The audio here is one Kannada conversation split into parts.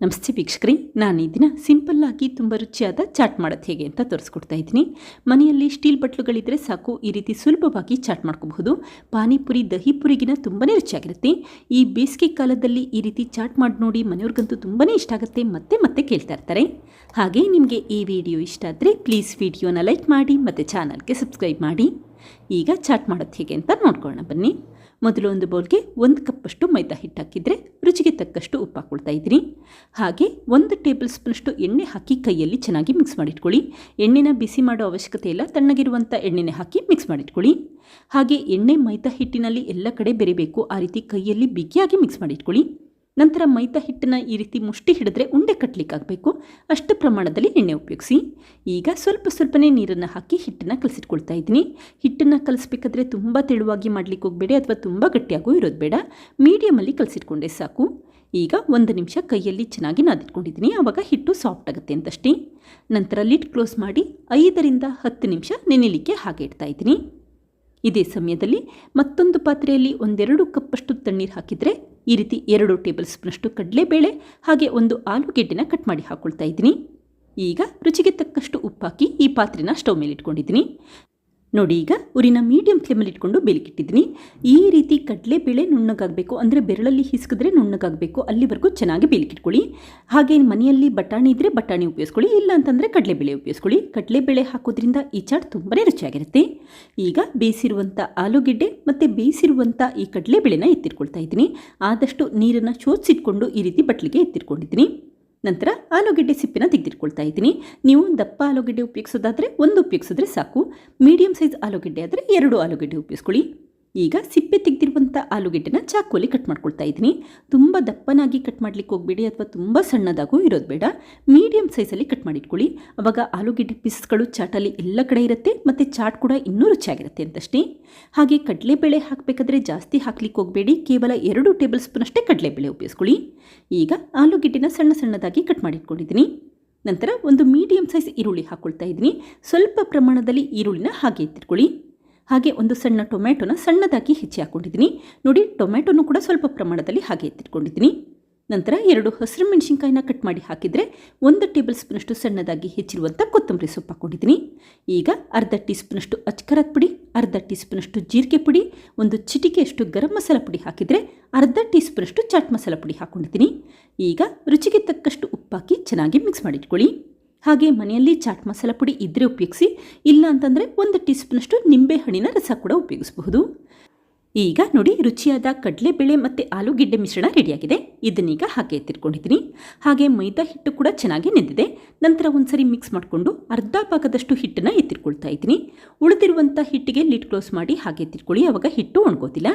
ನಮಸ್ತೆ ವೀಕ್ಷಕರಿ, ನಾನು ಈ ದಿನ ಸಿಂಪಲ್ ಆಗಿ ತುಂಬ ರುಚಿಯಾದ ಚಾಟ್ ಮಾಡೋದು ಹೇಗೆ ಅಂತ ತೋರಿಸ್ಕೊಡ್ತಾ ಇದ್ದೀನಿ. ಮನೆಯಲ್ಲಿ ಸ್ಟೀಲ್ ಬಟ್ಲುಗಳಿದ್ದರೆ ಸಾಕು, ಈ ರೀತಿ ಸುಲಭವಾಗಿ ಚಾಟ್ ಮಾಡ್ಕೋಬಹುದು. ಪಾನಿಪುರಿ ದಹಿ ಪುರಿಗಿನ ತುಂಬಾ ರುಚಿಯಾಗಿರುತ್ತೆ. ಈ ಬೇಸಿಗೆ ಕಾಲದಲ್ಲಿ ಈ ರೀತಿ ಚಾಟ್ ಮಾಡಿ ನೋಡಿ ಮನೆಯವ್ರಿಗಂತೂ ತುಂಬಾ ಇಷ್ಟ ಆಗುತ್ತೆ, ಮತ್ತೆ ಮತ್ತೆ ಕೇಳ್ತಾ ಇರ್ತಾರೆ. ಹಾಗೆ ನಿಮಗೆ ಈ ವಿಡಿಯೋ ಇಷ್ಟ ಆದರೆ ಪ್ಲೀಸ್ ವಿಡಿಯೋನ ಲೈಕ್ ಮಾಡಿ, ಮತ್ತು ಚಾನಲ್ಗೆ ಸಬ್ಸ್ಕ್ರೈಬ್ ಮಾಡಿ. ಈಗ ಚಾಟ್ ಮಾಡೋದು ಹೇಗೆ ಅಂತ ನೋಡ್ಕೊಳ್ಳೋಣ ಬನ್ನಿ. ಮೊದಲು ಒಂದು ಬೌಲ್ಗೆ ಒಂದು ಕಪ್ಪಷ್ಟು ಮೈದಾ ಹಿಟ್ಟು ಹಾಕಿದರೆ ರುಚಿಗೆ ತಕ್ಕಷ್ಟು ಉಪ್ಪು ಹಾಕ್ಕೊಳ್ತಾ ಇದ್ದೀನಿ ಹಾಗೆ ಒಂದು ಟೇಬಲ್ ಸ್ಪೂನಷ್ಟು ಎಣ್ಣೆ ಹಾಕಿ ಕೈಯಲ್ಲಿ ಚೆನ್ನಾಗಿ ಮಿಕ್ಸ್ ಮಾಡಿಟ್ಕೊಳ್ಳಿ. ಎಣ್ಣೆನ ಬಿಸಿ ಮಾಡೋ ಅವಶ್ಯಕತೆ ಇಲ್ಲ, ತಣ್ಣಗಿರುವಂಥ ಎಣ್ಣೆನ ಹಾಕಿ ಮಿಕ್ಸ್ ಮಾಡಿಟ್ಕೊಳ್ಳಿ. ಹಾಗೆ ಎಣ್ಣೆ ಮೈದಾ ಹಿಟ್ಟಿನಲ್ಲಿ ಎಲ್ಲ ಕಡೆ ಬೆರಿಬೇಕು, ಆ ರೀತಿ ಕೈಯಲ್ಲಿ ಬಿಗಿಯಾಗಿ ಮಿಕ್ಸ್ ಮಾಡಿಟ್ಕೊಳ್ಳಿ. ನಂತರ ಮೈದಾ ಹಿಟ್ಟನ್ನು ಈ ರೀತಿ ಮುಷ್ಟಿ ಹಿಡಿದ್ರೆ ಉಂಡೆ ಕಟ್ಟಲಿಕ್ಕಾಗಬೇಕು ಅಷ್ಟು ಪ್ರಮಾಣದಲ್ಲಿ ಎಣ್ಣೆ ಉಪಯೋಗಿಸಿ. ಈಗ ಸ್ವಲ್ಪ ಸ್ವಲ್ಪನೇ ನೀರನ್ನು ಹಾಕಿ ಹಿಟ್ಟನ್ನು ಕಲಸಿಟ್ಕೊಳ್ತಾ ಇದ್ದೀನಿ. ಹಿಟ್ಟನ್ನು ಕಲಿಸ್ಬೇಕಾದ್ರೆ ತುಂಬ ತೆಳುವಾಗಿ ಮಾಡಲಿಕ್ಕೆ ಹೋಗಬೇಡಿ, ಅಥವಾ ತುಂಬ ಗಟ್ಟಿಯಾಗೂ ಇರೋದು ಬೇಡ. ಮೀಡಿಯಮಲ್ಲಿ ಕಲಸಿಟ್ಕೊಂಡೆ ಸಾಕು. ಈಗ ಒಂದು ನಿಮಿಷ ಕೈಯಲ್ಲಿ ಚೆನ್ನಾಗಿ ನಾದಿಟ್ಕೊಂಡಿದ್ದೀನಿ. ಆವಾಗ ಹಿಟ್ಟು ಸಾಫ್ಟ್ ಆಗುತ್ತೆ ಅಂತಷ್ಟೇ. ನಂತರ ಲಿಡ್ ಕ್ಲೋಸ್ ಮಾಡಿ ಐದರಿಂದ ಹತ್ತು ನಿಮಿಷ ನೆನೆಲಿಕ್ಕೆ ಹಾಗೆ ಇಡ್ತಾ ಇದ್ದೀನಿ. ಇದೇ ಸಮಯದಲ್ಲಿ ಮತ್ತೊಂದು ಪಾತ್ರೆಯಲ್ಲಿ ಒಂದೆರಡು ಕಪ್ಪಷ್ಟು ತಣ್ಣೀರು ಹಾಕಿದರೆ ಈ ರೀತಿ ಎರಡು ಟೇಬಲ್ ಸ್ಪೂನಷ್ಟು ಕಡಲೆಬೇಳೆ ಹಾಗೆ ಒಂದು ಆಲೂಗೆಡ್ಡೆನ ಕಟ್ ಮಾಡಿ ಹಾಕ್ಕೊಳ್ತಾ ಇದ್ದೀನಿ. ಈಗ ರುಚಿಗೆ ತಕ್ಕಷ್ಟು ಉಪ್ಪಾಕಿ ಈ ಪಾತ್ರೆನ ಸ್ಟವ್ ಮೇಲೆ ಇಟ್ಕೊಂಡಿದ್ದೀನಿ ನೋಡಿ, ಈಗ ಉರಿನ ಮೀಡಿಯಂ ಫ್ಲೇಮಲ್ಲಿ ಇಟ್ಕೊಂಡು ಬೇಲಿಕಿಟ್ಟಿದ್ದೀನಿ. ಈ ರೀತಿ ಕಡಲೆಬೇಳೆ ನುಣ್ಣಗಾಗಬೇಕು, ಅಂದರೆ ಬೆರಳಲ್ಲಿ ಹಿಸ್ಕಿದ್ರೆ ನುಣ್ಣಗಾಗಬೇಕು, ಅಲ್ಲಿವರೆಗೂ ಚೆನ್ನಾಗಿ ಬೇಲಿಕಿಟ್ಕೊಳ್ಳಿ. ಹಾಗೆ ಮನೆಯಲ್ಲಿ ಬಟಾಣಿ ಇದ್ದರೆ ಬಟಾಣಿ ಉಪಯೋಗಿಸ್ಕೊಳ್ಳಿ, ಇಲ್ಲ ಅಂತಂದರೆ ಕಡಲೆಬೇಳೆ ಉಪಯೋಗಿಸ್ಕೊಳ್ಳಿ. ಕಡಲೆಬೇಳೆ ಹಾಕೋದ್ರಿಂದ ಈ ಚಾಟ್ ತುಂಬಾ ರುಚಿಯಾಗಿರುತ್ತೆ. ಈಗ ಬೇಯಿಸಿರುವಂಥ ಆಲೂಗೆಡ್ಡೆ ಮತ್ತು ಬೇಯಿಸಿರುವಂಥ ಈ ಕಡಲೆಬೇಳೆನ ಎತ್ತಿಟ್ಕೊಳ್ತಾ ಇದ್ದೀನಿ. ಆದಷ್ಟು ನೀರನ್ನು ಚೋಚಿಟ್ಕೊಂಡು ಈ ರೀತಿ ಬಟ್ಲಿಗೆ ಎತ್ತಿಟ್ಕೊಂಡಿದ್ದೀನಿ. ನಂತರ ಆಲೂಗೆಡ್ಡೆ ಸಿಪ್ಪಿನ ತೆಗೆದಿಟ್ಕೊಳ್ತಾ ಇದ್ದೀನಿ. ನೀವು ದಪ್ಪ ಆಲೂಗೆಡ್ಡೆ ಉಪಯೋಗಿಸೋದಾದರೆ ಒಂದು ಉಪಯೋಗಿಸಿದ್ರೆ ಸಾಕು. ಮೀಡಿಯಂ ಸೈಜ್ ಆಲೂಗೆಡ್ಡೆ ಆದರೆ ಎರಡು ಆಲೂಗೆಡ್ಡೆ ಉಪಯೋಗಿಸ್ಕೊಳ್ಳಿ. ಈಗ ಸಿಪ್ಪೆ ತೆಗೆದಿರುವಂಥ ಆಲೂಗೆಡ್ಡೆನ ಚಾಕುವಲ್ಲಿ ಕಟ್ ಮಾಡ್ಕೊಳ್ತಾ ಇದ್ದೀನಿ. ತುಂಬ ದಪ್ಪನಾಗಿ ಕಟ್ ಮಾಡಲಿಕ್ಕೆ ಹೋಗಬೇಡಿ ಅಥವಾ ತುಂಬ ಸಣ್ಣದಾಗೂ ಇರೋದು ಬೇಡ. ಮೀಡಿಯಮ್ ಸೈಜಲ್ಲಿ ಕಟ್ ಮಾಡಿಟ್ಕೊಳ್ಳಿ ಅವಾಗ ಆಲೂಗೆಡ್ಡೆ ಪೀಸ್ಗಳು ಚಾಟಲ್ಲಿ ಎಲ್ಲ ಕಡೆ ಇರುತ್ತೆ ಮತ್ತು ಚಾಟ್ ಕೂಡ ಇನ್ನೂ ರುಚಿಯಾಗಿರುತ್ತೆ ಅಂತಷ್ಟೇ. ಹಾಗೆ ಕಡಲೆಬೇಳೆ ಹಾಕಬೇಕಾದ್ರೆ ಜಾಸ್ತಿ ಹಾಕ್ಲಿಕ್ಕೆ ಹೋಗಬೇಡಿ. ಕೇವಲ ಎರಡು ಟೇಬಲ್ ಸ್ಪೂನ್ ಅಷ್ಟೇ ಕಡಲೆಬೇಳೆ ಉಪಯೋಗಿಸ್ಕೊಳ್ಳಿ. ಈಗ ಆಲೂಗೆಡ್ಡೆನ ಸಣ್ಣ ಸಣ್ಣದಾಗಿ ಕಟ್ ಮಾಡಿಟ್ಕೊಂಡಿದ್ದೀನಿ ನಂತರ ಒಂದು ಮೀಡಿಯಮ್ ಸೈಜ್ ಈರುಳ್ಳಿ ಹಾಕ್ಕೊಳ್ತಾ ಇದ್ದೀನಿ. ಸ್ವಲ್ಪ ಪ್ರಮಾಣದಲ್ಲಿ ಈರುಳ್ಳಿನ ಹಾಗೆ ಎತ್ತಿಟ್ಕೊಳ್ಳಿ. ಹಾಗೆ ಒಂದು ಸಣ್ಣ ಟೊಮೆಟೊನ ಸಣ್ಣದಾಗಿ ಹೆಚ್ಚಿ ಹಾಕ್ಕೊಂಡಿದ್ದೀನಿ. ನೋಡಿ, ಟೊಮ್ಯಾಟೊನು ಕೂಡ ಸ್ವಲ್ಪ ಪ್ರಮಾಣದಲ್ಲಿ ಹಾಗೆ ಎತ್ತಿಟ್ಕೊಂಡಿದ್ದೀನಿ. ನಂತರ ಎರಡು ಹಸಿರು ಮೆಣಸಿನ್ಕಾಯಿನ ಕಟ್ ಮಾಡಿ ಹಾಕಿದರೆ ಒಂದು ಟೇಬಲ್ ಸ್ಪೂನಷ್ಟು ಸಣ್ಣದಾಗಿ ಹೆಚ್ಚಿರುವಂಥ ಕೊತ್ತಂಬರಿ ಸೊಪ್ಪು ಹಾಕ್ಕೊಂಡಿದ್ದೀನಿ. ಈಗ ಅರ್ಧ ಟೀ ಸ್ಪೂನಷ್ಟು ಅಚ್ಕರದ ಪುಡಿ, ಅರ್ಧ ಟೀ ಸ್ಪೂನಷ್ಟು ಜೀರಿಗೆ ಪುಡಿ, ಒಂದು ಚಿಟಿಕೆಯಷ್ಟು ಗರಂ ಮಸಾಲ ಪುಡಿ ಹಾಕಿದರೆ ಅರ್ಧ ಟೀ ಸ್ಪೂನಷ್ಟು ಚಾಟ್ ಮಸಾಲ ಪುಡಿ ಹಾಕ್ಕೊಂಡಿದ್ದೀನಿ. ಈಗ ರುಚಿಗೆ ತಕ್ಕಷ್ಟು ಉಪ್ಪಾಕಿ ಚೆನ್ನಾಗಿ ಮಿಕ್ಸ್ ಮಾಡಿಟ್ಕೊಳ್ಳಿ. ಹಾಗೆ ಮನೆಯಲ್ಲಿ ಚಾಟ್ ಮಸಾಲ ಪುಡಿ ಇದ್ದರೆ ಉಪಯೋಗಿಸಿ, ಇಲ್ಲ ಅಂತಂದರೆ ಒಂದು ಟೀ ನಿಂಬೆಹಣ್ಣಿನ ನಿಂಬೆ ಹಣ್ಣಿನ ರಸ ಕೂಡ ಉಪಯೋಗಿಸಬಹುದು. ಈಗ ನೋಡಿ, ರುಚಿಯಾದ ಕಡಲೆಬೇಳೆ ಮತ್ತು ಆಲೂಗೆಡ್ಡೆ ಮಿಶ್ರಣ ರೆಡಿಯಾಗಿದೆ. ಇದನ್ನೀಗ ಹಾಗೆ ಎತ್ತಿಟ್ಕೊಂಡಿದ್ದೀನಿ. ಹಾಗೆ ಮೈದಾ ಹಿಟ್ಟು ಕೂಡ ಚೆನ್ನಾಗಿ ನೆಂದಿದೆ. ನಂತರ ಒಂದ್ಸರಿ ಮಿಕ್ಸ್ ಮಾಡಿಕೊಂಡು ಅರ್ಧ ಭಾಗದಷ್ಟು ಹಿಟ್ಟನ್ನು ಎತ್ತಿಟ್ಕೊಳ್ತಾ ಇದ್ದೀನಿ. ಉಳಿದಿರುವಂಥ ಹಿಟ್ಟಿಗೆ ಲಿಡ್ ಕ್ಲೋಸ್ ಮಾಡಿ ಹಾಗೆ ಎತ್ತಿಟ್ಕೊಳ್ಳಿ. ಆವಾಗ ಹಿಟ್ಟು ಒಣಗೋತಿಲ್ಲ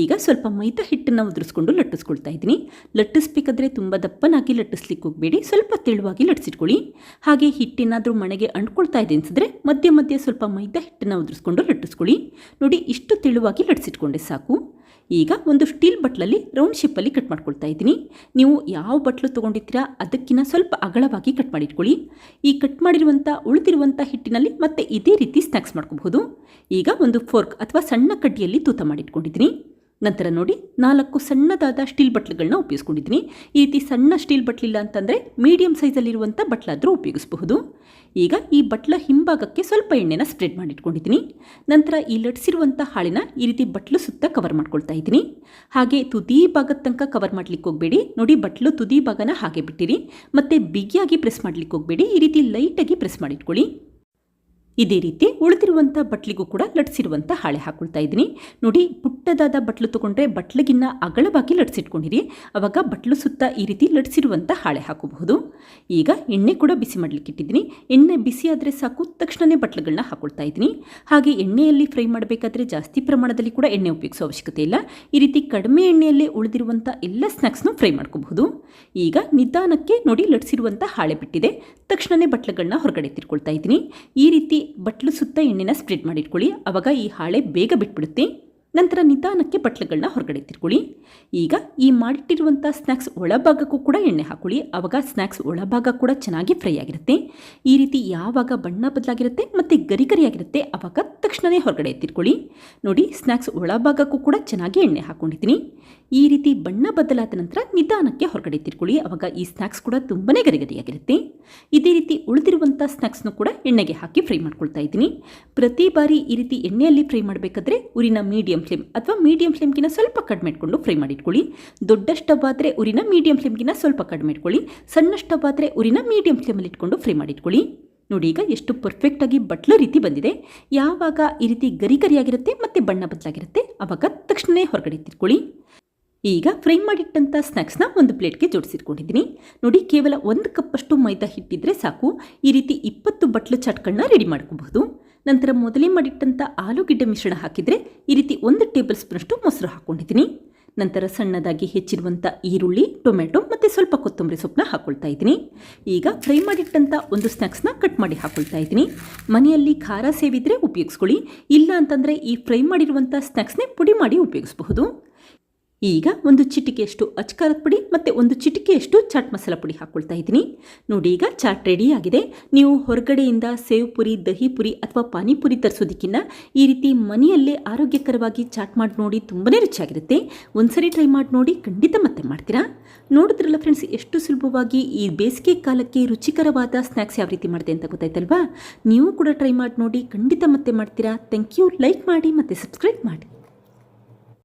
ಈಗ ಸ್ವಲ್ಪ ಮೈದಾ ಹಿಟ್ಟನ್ನು ಉದುರಿಸ್ಕೊಂಡು ಲಟ್ಟಿಸ್ಕೊಳ್ತಾ ಇದ್ದೀನಿ. ಲಟ್ಟಿಸ್ಬೇಕಾದ್ರೆ ತುಂಬ ದಪ್ಪನಾಗಿ ಲಟ್ಟಿಸ್ಲಿಕ್ಕೆ ಹೋಗಬೇಡಿ. ಸ್ವಲ್ಪ ತೆಳುವಾಗಿ ಲಟ್ಟಿಸಿಟ್ಕೊಳ್ಳಿ ಹಾಗೆ ಹಿಟ್ಟೇನಾದರೂ ಮಣೆಗೆ ಅಂಟ್ಕೊಳ್ತಾ ಇದೆ ಅನಿಸಿದ್ರೆ ಮಧ್ಯೆ ಮಧ್ಯೆ ಸ್ವಲ್ಪ ಮೈದಾ ಹಿಟ್ಟನ್ನು ಉದುರಿಸ್ಕೊಂಡು ಲಟ್ಟಿಸ್ಕೊಳ್ಳಿ. ನೋಡಿ, ಇಷ್ಟು ತೆಳುವಾಗಿ ಲಟ್ಟಿಸಿಟ್ಕೊಂಡೆ ಸಾಕು. ಈಗ ಒಂದು ಸ್ಟೀಲ್ ಬಟ್ಲಲ್ಲಿ ರೌಂಡ್ ಶೇಪಲ್ಲಿ ಕಟ್ ಮಾಡ್ಕೊಳ್ತಾ ಇದ್ದೀನಿ. ನೀವು ಯಾವ ಬಟ್ಲು ತೊಗೊಂಡಿದ್ದೀರಾ ಅದಕ್ಕಿಂತ ಸ್ವಲ್ಪ ಅಗಲವಾಗಿ ಕಟ್ ಮಾಡಿಟ್ಕೊಳ್ಳಿ. ಈ ಕಟ್ ಮಾಡಿರುವಂಥ ಉಳಿದಿರುವಂಥ ಹಿಟ್ಟಿನಲ್ಲಿ ಮತ್ತೆ ಇದೇ ರೀತಿ ಸ್ನ್ಯಾಕ್ಸ್ ಮಾಡ್ಕೋಬಹುದು. ಈಗ ಒಂದು ಫೋರ್ಕ್ ಅಥವಾ ಸಣ್ಣ ಕಡ್ಡಿಯಲ್ಲಿ ತೂತ ಮಾಡಿಟ್ಕೊಂಡಿದ್ದೀನಿ. ನಂತರ ನೋಡಿ ನಾಲ್ಕು ಸಣ್ಣದಾದ ಸ್ಟೀಲ್ ಬಟ್ಲುಗಳನ್ನ ಉಪಯೋಗಿಸ್ಕೊಂಡಿದ್ದೀನಿ. ಈ ರೀತಿ ಸಣ್ಣ ಸ್ಟೀಲ್ ಬಟ್ಲಿಲ್ಲ ಅಂತಂದರೆ ಮೀಡಿಯಂ ಸೈಜಲ್ಲಿರುವಂಥ ಬಟ್ಲಾದರೂ ಉಪಯೋಗಿಸಬಹುದು. ಈಗ ಈ ಬಟ್ಲ ಹಿಂಭಾಗಕ್ಕೆ ಸ್ವಲ್ಪ ಎಣ್ಣೆನ ಸ್ಪ್ರೆಡ್ ಮಾಡಿಟ್ಕೊಂಡಿದ್ದೀನಿ. ನಂತರ ಈ ಲಟ್ಸಿರುವಂಥ ಹಾಳಿನ ಈ ರೀತಿ ಬಟ್ಲು ಸುತ್ತ ಕವರ್ ಮಾಡ್ಕೊಳ್ತಾ ಇದ್ದೀನಿ. ಹಾಗೆ ತುದಿ ಭಾಗದ ತನಕ ಕವರ್ ಮಾಡ್ಲಿಕ್ಕೆ ಹೋಗಬೇಡಿ. ನೋಡಿ ಬಟ್ಲು ತುದಿ ಭಾಗನ ಹಾಗೆ ಬಿಟ್ಟಿರಿ. ಮತ್ತು ಬಿಗಿಯಾಗಿ ಪ್ರೆಸ್ ಮಾಡ್ಲಿಕ್ಕೆ ಹೋಗಬೇಡಿ. ಈ ರೀತಿ ಲೈಟಾಗಿ ಪ್ರೆಸ್ ಮಾಡಿಟ್ಕೊಳ್ಳಿ. ಇದೇ ರೀತಿ ಉಳಿದಿರುವಂಥ ಬಟ್ಲಿಗೂ ಕೂಡ ಲಟ್ಸಿರುವಂಥ ಹಾಳೆ ಹಾಕೊಳ್ತಾ ಇದ್ದೀನಿ. ನೋಡಿ, ಪುಟ್ಟದಾದ ಬಟ್ಲು ತೊಗೊಂಡ್ರೆ ಬಟ್ಲಿಗಿನ್ನ ಅಗಲವಾಗಿ ಲಟ್ಸಿಟ್ಕೊಂಡಿರಿ. ಆವಾಗ ಬಟ್ಲು ಸುತ್ತ ಈ ರೀತಿ ಲಟ್ಸಿರುವಂಥ ಹಾಳೆ ಹಾಕೋಬಹುದು. ಈಗ ಎಣ್ಣೆ ಕೂಡ ಬಿಸಿ ಮಾಡಲಿಕ್ಕೆ ಇಟ್ಟಿದ್ದೀನಿ. ಎಣ್ಣೆ ಬಿಸಿ ಆದರೆ ಸಾಕು ತಕ್ಷಣವೇ ಬಟ್ಲುಗಳನ್ನ ಹಾಕೊಳ್ತಾ ಇದ್ದೀನಿ. ಹಾಗೆ ಎಣ್ಣೆಯಲ್ಲಿ ಫ್ರೈ ಮಾಡಬೇಕಾದ್ರೆ ಜಾಸ್ತಿ ಪ್ರಮಾಣದಲ್ಲಿ ಕೂಡ ಎಣ್ಣೆ ಉಪಯೋಗಿಸೋ ಅವಶ್ಯಕತೆ ಇಲ್ಲ. ಈ ರೀತಿ ಕಡಿಮೆ ಎಣ್ಣೆಯಲ್ಲೇ ಉಳಿದಿರುವಂಥ ಎಲ್ಲ ಸ್ನ್ಯಾಕ್ಸ್ನು ಫ್ರೈ ಮಾಡ್ಕೋಬಹುದು. ಈಗ ನಿಧಾನಕ್ಕೆ ನೋಡಿ ಲಟ್ಸಿರುವಂಥ ಹಾಳೆ ಬಿಟ್ಟಿದೆ. ತಕ್ಷಣವೇ ಬಟ್ಲುಗಳನ್ನ ಹೊರಗಡೆ ತಿರ್ಕೊಳ್ತಾ ಇದ್ದೀನಿ. ಈ ರೀತಿ ಬಟ್ಲು ಸುತ್ತ ಎಣ್ಣೆನ ಸ್ಪ್ರೆಡ್ ಮಾಡಿಟ್ಕೊಳ್ಳಿ. ಆವಾಗ ಈ ಹಾಳೆ ಬೇಗ ಬಿಟ್ಬಿಡುತ್ತೆ. ನಂತರ ನಿಧಾನಕ್ಕೆ ಬಟ್ಲುಗಳನ್ನ ಹೊರಗಡೆ ತಿರ್ಕೊಳ್ಳಿ ಈಗ ಈ ಮಾಡಿಟ್ಟಿರುವಂಥ ಸ್ನ್ಯಾಕ್ಸ್ ಒಳಭಾಗಕ್ಕೂ ಕೂಡ ಎಣ್ಣೆ ಹಾಕೊಳ್ಳಿ ಆವಾಗ ಸ್ನ್ಯಾಕ್ಸ್ ಒಳಭಾಗ ಕೂಡ ಚೆನ್ನಾಗಿ ಫ್ರೈ ಆಗಿರುತ್ತೆ. ಈ ರೀತಿ ಯಾವಾಗ ಬಣ್ಣ ಬದಲಾಗಿರುತ್ತೆ ಮತ್ತು ಗರಿ ಗರಿಯಾಗಿರುತ್ತೆ ಆವಾಗ ತಕ್ಷಣವೇ ಹೊರಗಡೆ ತಿರ್ಕೊಳ್ಳಿ ನೋಡಿ ಸ್ನ್ಯಾಕ್ಸ್ ಒಳಭಾಗಕ್ಕೂ ಕೂಡ ಚೆನ್ನಾಗಿ ಎಣ್ಣೆ ಹಾಕೊಂಡಿದ್ದೀನಿ. ಈ ರೀತಿ ಬಣ್ಣ ಬದಲಾದ ನಂತರ ನಿಧಾನಕ್ಕೆ ಹೊರಗಡೆ ತಿರ್ಕೊಳ್ಳಿ ಆವಾಗ ಈ ಸ್ನ್ಯಾಕ್ಸ್ ಕೂಡ ತುಂಬಾ ಗರಿಗರಿಯಾಗಿರುತ್ತೆ ಇದೇ ರೀತಿ ಉಳಿದಿರುವಂಥ ಸ್ನ್ಯಾಕ್ಸ್ನು ಕೂಡ ಎಣ್ಣೆಗೆ ಹಾಕಿ ಫ್ರೈ ಮಾಡ್ಕೊಳ್ತಾ ಇದ್ದೀನಿ. ಪ್ರತಿ ಬಾರಿ ಈ ರೀತಿ ಎಣ್ಣೆಯಲ್ಲಿ ಫ್ರೈ ಮಾಡಬೇಕಾದ್ರೆ ಊರಿನ ಮೀಡಿಯಂ ಫ್ಲೇಮ್ ಅಥವಾ ಮೀಡಿಯಂ ಫ್ಲೇಮ್ಗಿನ ಸ್ವಲ್ಪ ಕಡಿಮೆ ಇಟ್ಕೊಂಡು ಫ್ರೈ ಮಾಡಿಟ್ಕೊಳ್ಳಿ. ದೊಡ್ಡ ಸ್ಟವ್ ಆದರೆ ಉರಿನ ಮೀಡಿಯಂ ಫ್ಲೇಮ್ಗಿನ ಸ್ವಲ್ಪ ಕಡಿಮೆ ಇಟ್ಕೊಳ್ಳಿ. ಸಣ್ಣ ಸ್ಟವ್ ಆದರೆ ಉರಿನ ಮೀಡಿಯಂ ಫ್ಲೇಮಲ್ಲಿ ಇಟ್ಕೊಂಡು ಫ್ರೈ ಮಾಡಿಟ್ಕೊಳ್ಳಿ. ನೋಡಿ ಈಗ ಎಷ್ಟು ಪರ್ಫೆಕ್ಟಾಗಿ ಬಟ್ಲ ರೀತಿ ಬಂದಿದೆ. ಯಾವಾಗ ಈ ರೀತಿ ಗರಿ ಗರಿಯಾಗಿರುತ್ತೆ ಮತ್ತು ಬಣ್ಣ ಬದಲಾಗಿರುತ್ತೆ ಆವಾಗ ತಕ್ಷಣವೇ ಹೊರಗಡೆ ತಿರ್ಕೊಳ್ಳಿ ಈಗ ಫ್ರೈ ಮಾಡಿಟ್ಟಂಥ ಸ್ನ್ಯಾಕ್ಸ್ನ ಒಂದು ಪ್ಲೇಟ್ಗೆ ಜೋಡಿಸಿಟ್ಕೊಂಡಿದ್ದೀನಿ. ನೋಡಿ ಕೇವಲ ಒಂದು ಕಪ್ಪಷ್ಟು ಮೈದಾ ಹಿಟ್ಟಿದ್ರೆ ಸಾಕು. ಈ ರೀತಿ ಇಪ್ಪತ್ತು ಬಟ್ಲು ಚಾಟ್ಗಳನ್ನ ರೆಡಿ ಮಾಡ್ಕೋಬಹುದು. ನಂತರ ಮೊದಲೇ ಮಾಡಿಟ್ಟಂಥ ಆಲೂಗೆಡ್ಡೆ ಮಿಶ್ರಣ ಹಾಕಿದರೆ ಈ ರೀತಿ ಒಂದು ಟೇಬಲ್ ಸ್ಪೂನಷ್ಟು ಮೊಸರು ಹಾಕ್ಕೊಂಡಿದ್ದೀನಿ ನಂತರ ಸಣ್ಣದಾಗಿ ಹೆಚ್ಚಿರುವಂಥ ಈರುಳ್ಳಿ ಟೊಮೆಟೊ ಮತ್ತು ಸ್ವಲ್ಪ ಕೊತ್ತಂಬರಿ ಸೊಪ್ಪನ್ನ ಹಾಕ್ಕೊಳ್ತಾ ಇದ್ದೀನಿ. ಈಗ ಫ್ರೈ ಮಾಡಿಟ್ಟಂಥ ಒಂದು ಸ್ನ್ಯಾಕ್ಸ್ನ ಕಟ್ ಮಾಡಿ ಹಾಕ್ಕೊಳ್ತಾ ಇದ್ದೀನಿ. ಮನೆಯಲ್ಲಿ ಖಾರ ಸೇವಿದ್ರೆ ಉಪಯೋಗಿಸ್ಕೊಳ್ಳಿ. ಇಲ್ಲ ಅಂತಂದರೆ ಈ ಫ್ರೈ ಮಾಡಿರುವಂಥ ಸ್ನ್ಯಾಕ್ಸ್ನೇ ಪುಡಿ ಮಾಡಿ ಉಪಯೋಗಿಸಬಹುದು. ಈಗ ಒಂದು ಚಿಟಿಕೆಯಷ್ಟು ಅಚ್ಕಾರದ ಪುಡಿ ಮತ್ತು ಒಂದು ಚಿಟಿಕೆಯಷ್ಟು ಚಾಟ್ ಮಸಾಲ ಪುಡಿ ಹಾಕ್ಕೊಳ್ತಾ ಇದ್ದೀನಿ. ನೋಡಿ ಈಗ ಚಾಟ್ ರೆಡಿ ಆಗಿದೆ. ನೀವು ಹೊರಗಡೆಯಿಂದ ಸೇವ್ ಪುರಿ, ದಹಿ ಪುರಿ ಅಥವಾ ಪಾನಿಪುರಿ ತರಿಸೋದಕ್ಕಿಂತ ಈ ರೀತಿ ಮನೆಯಲ್ಲೇ ಆರೋಗ್ಯಕರವಾಗಿ ಚಾಟ್ ಮಾಡಿ ನೋಡಿ ತುಂಬನೇ ರುಚಿಯಾಗಿರುತ್ತೆ. ಒಂದ್ಸರಿ ಟ್ರೈ ಮಾಡಿ ನೋಡಿ ಖಂಡಿತ ಮತ್ತೆ ಮಾಡ್ತೀರಾ? ನೋಡಿದ್ರಲ್ಲ ಫ್ರೆಂಡ್ಸ್ ಎಷ್ಟು ಸುಲಭವಾಗಿ ಈ ಬೇಸಿಗೆ ಕಾಲಕ್ಕೆ ರುಚಿಕರವಾದ ಸ್ನ್ಯಾಕ್ಸ್ ಯಾವ ರೀತಿ ಮಾಡಿದೆ ಅಂತ ಗೊತ್ತಾಯ್ತಲ್ವಾ? ನೀವು ಕೂಡ ಟ್ರೈ ಮಾಡಿ ನೋಡಿ ಖಂಡಿತ ಮತ್ತೆ ಮಾಡ್ತೀರಾ? ಥ್ಯಾಂಕ್ ಯು ಲೈಕ್ ಮಾಡಿ ಮತ್ತು ಸಬ್ಸ್ಕ್ರೈಬ್ ಮಾಡಿ.